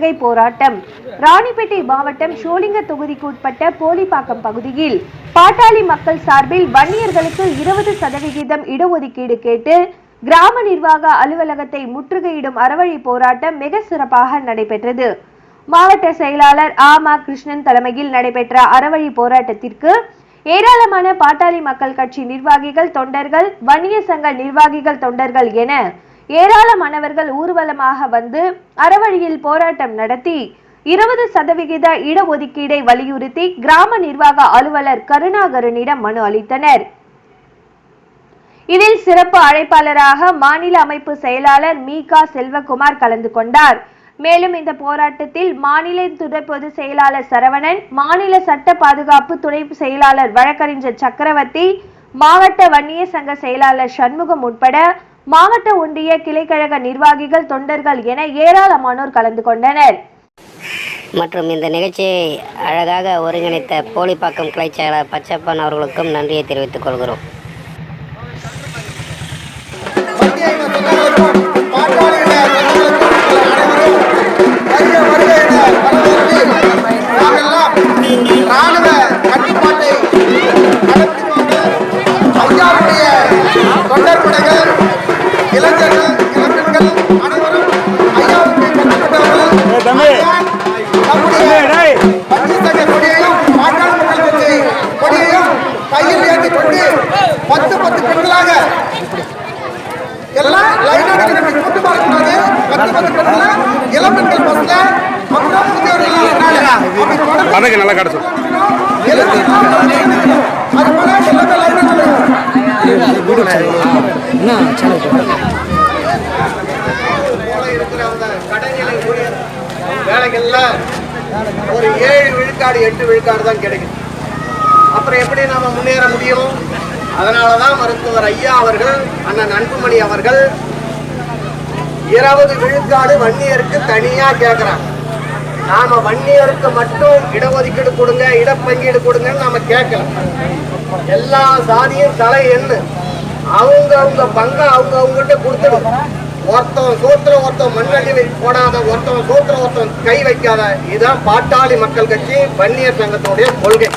முற்றுகை போராட்டம். ராணிப்பேட்டை மாவட்டம் ஷோலிங்க தொகுதிக்கு உட்பட்ட போலிப்பாக்கம் பகுதியில் பாட்டாளி மக்கள் சார்பில் வன்னியர்களுக்கு இருபது சதவிகிதம் இடஒதுக்கீடு கேட்டு கிராம நிர்வாக அலுவலகத்தை முற்றுகையிடும் அறவழி போராட்டம் மிக சிறப்பாக நடைபெற்றது. மாவட்ட செயலாளர் ஆமா கிருஷ்ணன் தலைமையில் நடைபெற்ற அறவழி போராட்டத்திற்கு ஏராளமான பாட்டாளி மக்கள் கட்சி நிர்வாகிகள் தொண்டர்கள் வன்னிய சங்க நிர்வாகிகள் தொண்டர்கள் என ஏராளமானவர்கள் ஊர்வலமாக வந்து அறவழியில் போராட்டம் நடத்தி இருபது சதவிகித இடஒதுக்கீடை வலியுறுத்தி கிராம நிர்வாக அலுவலர் கருணாகரனிடம் மனு அளித்தனர். இதில் சிறப்பு அழைப்பாளராக மாநில அமைப்பு செயலாளர் மீகா செல்வகுமார் கலந்து கொண்டார். மேலும் இந்த போராட்டத்தில் மாநில துணை பொதுச் செயலாளர் சரவணன் மாநில சட்ட பாதுகாப்பு துணை செயலாளர் வழக்கறிஞர் சக்கரவர்த்தி மாவட்ட வன்னிய சங்க செயலாளர் சண்முகம் உட்பட மாவட்ட ஒன்றிய கிளைக்கழக நிர்வாகிகள் தொண்டர்கள் என ஏராளமானோர் கலந்து கொண்டனர் மற்றும் இந்த நிகழ்ச்சியை அழகாக ஒருங்கிணைத்த போலிப்பாக்கம் கிளைச் செயலாளர் பச்சப்பன் அவர்களுக்கும் நன்றியை தெரிவித்துக் கொள்கிறோம் மத்திய அடிக்கணும் போல இருக்கிற அந்த கடைநிலை ஊழியர் வேலைகள்ல ஒரு ஏழு விழுக்காடு எட்டு விழுக்காடு தான் கிடைக்கும் அப்புறம் எப்படி நாம முன்னேற முடியும்? அதனாலதான் மருத்துவர் ஐயா அவர்கள் அண்ணன் அன்புமணி அவர்கள் இருபது விழுக்காடு வன்னியருக்கு தனியா கேட்குறாங்க நாம வன்னியருக்கு மட்டும் இடஒதுக்கீடு கொடுங்க இடப்பங்கீடு கொடுங்கன்னு நாம கேட்கல எல்லா சாதியும் தலை என்ன அவங்க அவங்க பங்க அவங்க அவங்ககிட்ட கொடுத்துடும். ஒருத்தன் சோத்துல ஒருத்தன் மண்ணள்ளி போடாத ஒருத்தன் சோத்துல ஒருத்தன் கை வைக்காத. இதுதான் பாட்டாளி மக்கள் கட்சி வன்னியர் சங்கத்தினுடைய கொள்கை.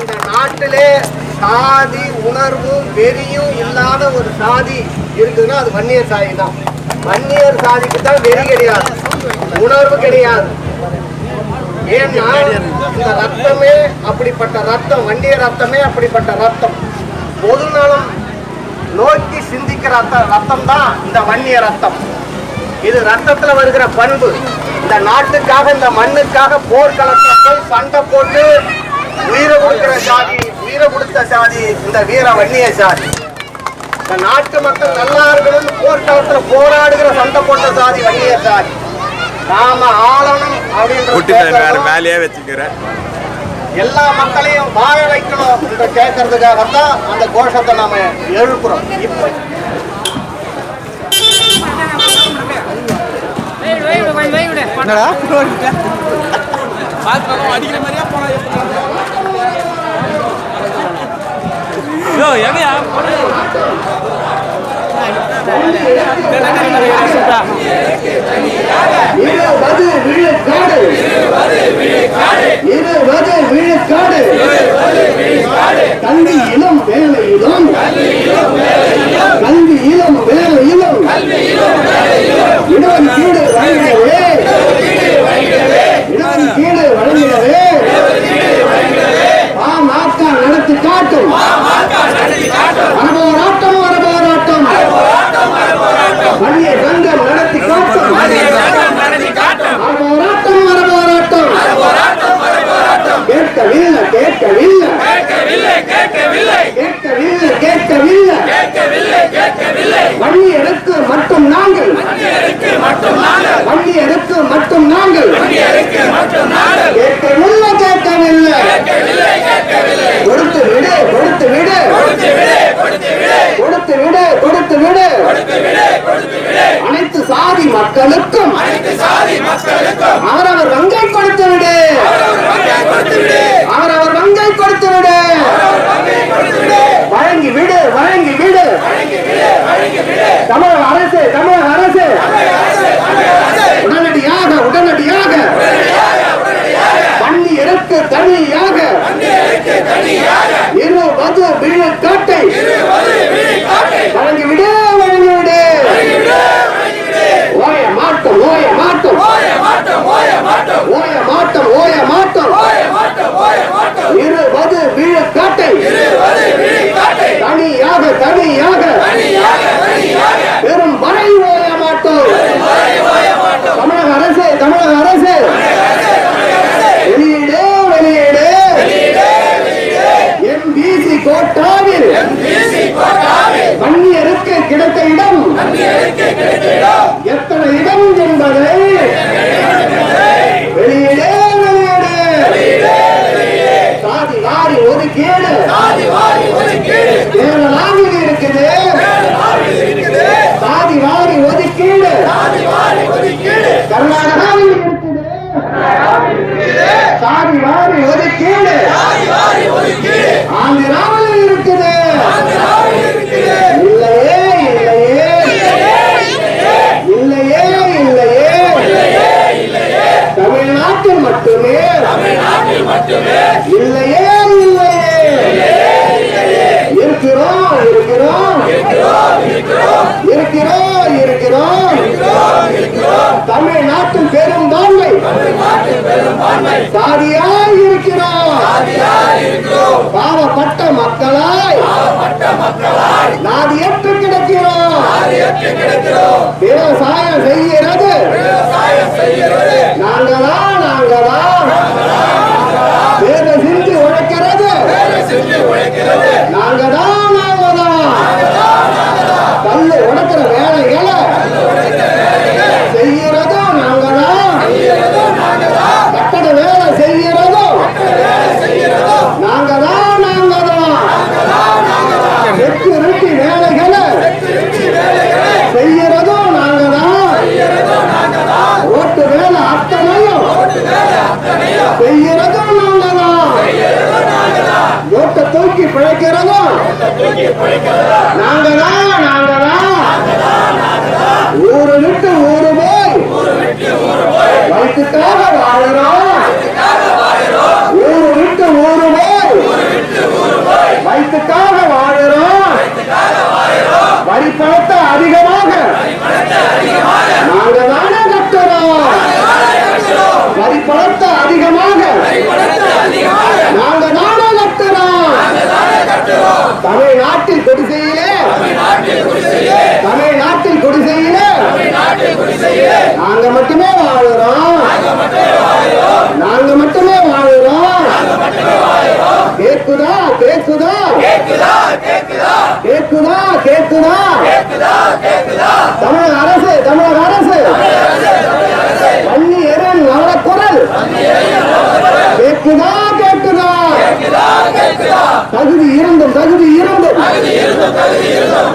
இந்த நாட்டிலே சாதி உணர்வும் வெறியும் இல்லாத ஒரு சாதி இருக்குதுன்னா அது வன்னியர் சாதி தான் வன்னியர் சாதிக்கு தான் வெறி கிடையாது. உணர்வு கிடையாது. ஏன்னா இந்த ரத்தமே அப்படிப்பட்ட ரத்தம் வன்னிய ரத்தமே அப்படிப்பட்ட ரத்தம். பொதுநலம் நோக்கி சிந்திக்கிற ரத்த ரத்தம் தான் இந்த வன்னிய ரத்தம். இது ரத்தத்தில் வருகிற பண்பு. இந்த நாட்டுக்காக இந்த மண்ணுக்காக போர்க்களத்துல போய் சண்டை போட்டு உயிரை கொடுக்கிற சாதி. உயிரை கொடுத்த சாதி இந்த வீர வன்னிய சாதி. இந்த நாட்டு மக்கள் நல்லா இருக்கணும்னு போர்க்களத்துல போராடுகிற சண்டை போட்ட சாதி வன்னிய சாதி. நாம ஆளணும் கேட்கறதும் மேலேயே வச்சுக்கிறேன் எல்லா மக்களையும் வாழ வைக்கணும் என்று கேட்கறதுக்காக தான் அந்த கோஷத்தை நாம எழுப்புறோம். இப்போ இருபது விழுக்காடு இருபது விழுக்காடு கல்வி இளம் வேலையிலும் கல்வி இளம் வேலை வாரி வாரி ஒதுக்கீடு ஆந்திராவில் இருக்குது. இல்லையே இல்லையே. இல்லையே இல்லையே. தமிழ்நாட்டில் மட்டுமே. இல்லையே இல்லையே. இருக்கிறோம் இருக்கிறோம். இருக்கிறோம் இருக்கிறோம். தமிழ்நாட்டின் பேர் சாதியாய். இருக்கிறோம். பாவப்பட்ட மக்களாய். நாதியற்று கிடக்கிறோம். விவசாயம் செய்கிறது.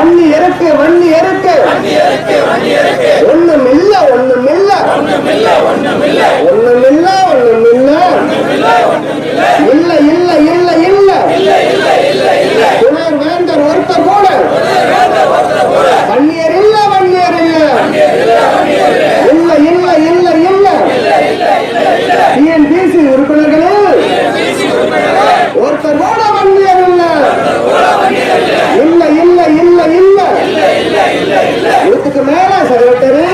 வன்னி இருக்கு வன்னி இருக்கு ஒண்ணும் இல்ல ஒண்ணும் இல்ல ஒண்ணும் இல்ல ஒண்ணும் இல்ல இல்ல. இல்ல இல்ல இல்ல துணர் வேந்தர் ஒருத்தர் கூட. வன்னியர் இல்ல வன்னியர் இல்ல. இல்ல இல்ல. இல்ல இல்ல டிஎன்பிசி உறுப்பினர்களே. ஒருத்தர் கூட வன்னியர் இல்ல இல்ல இல்ல இல்ல இல்ல நூத்துக்கு மேல செக்ரட்டரி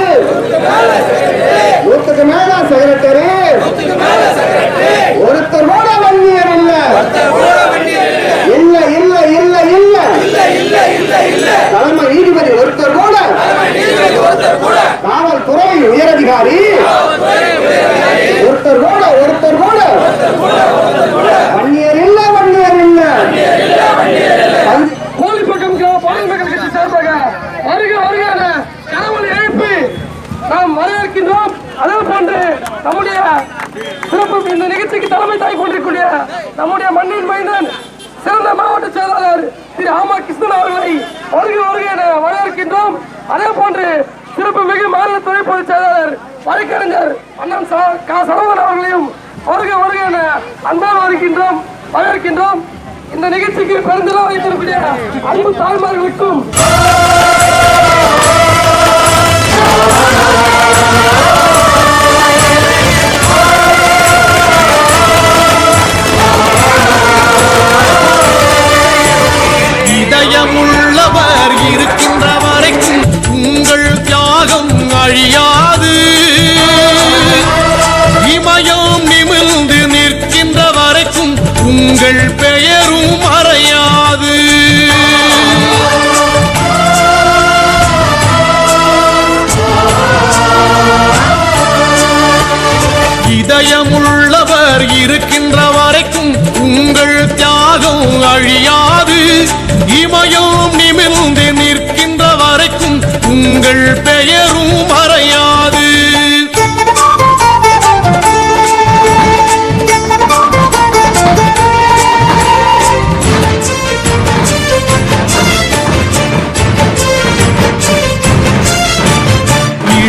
நூத்துக்கு மேல செக்ரட்டரி ஒருத்தர் கூட வன்னியர் இல்ல. இல்ல இல்ல இல்ல இல்ல. தலைமை நீதிபதி ஒருத்தர் கூட காவல்துறை உயரதிகாரி ஒருத்தர் கூட ஒருத்தர் கூட வன்னியர் இல்ல வன்னியர் இல்ல அது- கோழிப்பக்கம் பாடல் மக்கள் கட்சி சார்பாக வருக வருக என கடவுள் எழுப்பி நாம் வரவேற்கின்றோம் அதே போன்று நம்முடைய சிறப்பு இந்த நிகழ்ச்சிக்கு தலைமை தாங்கி கொண்டிருக்கூடிய நம்முடைய மைந்தன் சிறந்த மாவட்ட செயலாளர் திரு ஆமா கிருஷ்ணன் அவர்களை வருக வருக என வரவேற்கின்றோம். அதே போன்று சிறப்பு மிகு மாநில துணை பொதுச் செயலாளர் வழக்கறிஞர் அண்ணன் ச- கா. சரவணன் அவர்களையும் வருக வருக என அன்பாக வருகின்றோம் வரவேற்கின்றோம். இந்த நிகழ்ச்சிக்கு பெருந்தெல்லாம் வைத்திருக்கிற அன்பு தாய்மார்களுக்கும் ஆயாயம் உள்ள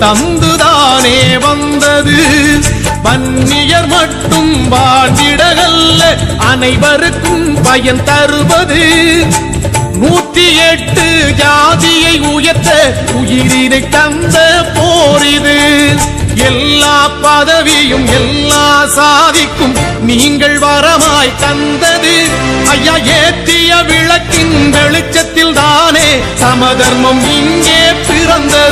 தந்துதானே வந்தது. வன்னியர் மட்டும் வாழ்ந்திடகல்ல அனைவருக்கும் பயன் தருவது. நூத்தி எட்டு ஜாதியை உயர்த்த உயிரினை தந்த போரிது எல்லா பதவியும் எல்லா சாதிக்கும் நீங்கள் வரமாய் தந்தது. ஐயா ஏத்திய விளக்கின் வெளிச்சத்தில் தானே சமதர்மம் இங்கே பிறந்தது.